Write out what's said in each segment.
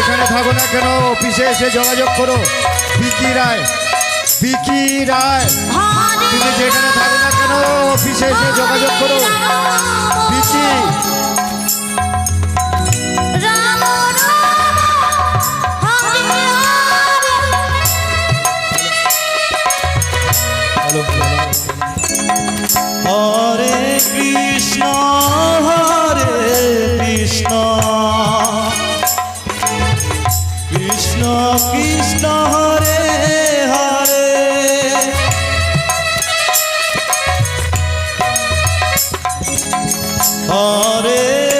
যেখানে থাকো না কেন? অফিসে এসে যোগাযোগ করো। বিকি রায় বিকি রায়। তুমি যেখানে থাকো না কেন? অফিসে এসে যোগাযোগ করো। হরে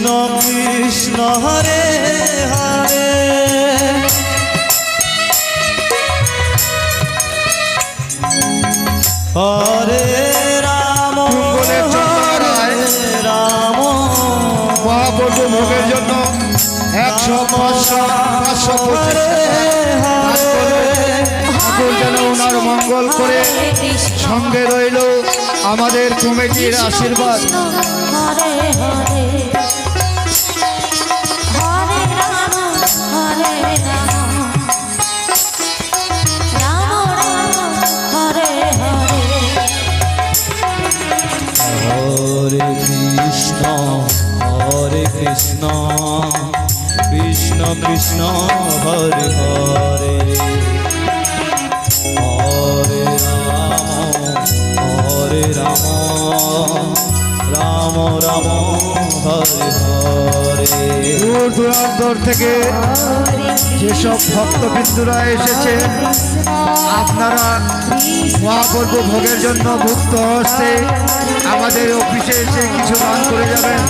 কৃষ্ণ কৃষ্ণ হরে হরে। হরে রাম রাম। মহাপ্রভু ভোগের জন্য একশো পাঁচশো পাঁচশো ঠাকুর যেন ওনার মঙ্গল করে। সঙ্গে রইল আমাদের কমিটির আশীর্বাদ। হরে কৃষ্ণ হরে কৃষ্ণ কৃষ্ণ কৃষ্ণ হরে হরে। হরে রাম হরে রাম রাম রাম হরে হরে। দূর দূরান্তর থেকে যেসব ভক্তবিন্দুরা এসেছে আপনারা মহাপর্ব ভোগের জন্য মুক্ত হস্তে আমাদের অফিসে এসে কিছু দান করে যাবেন।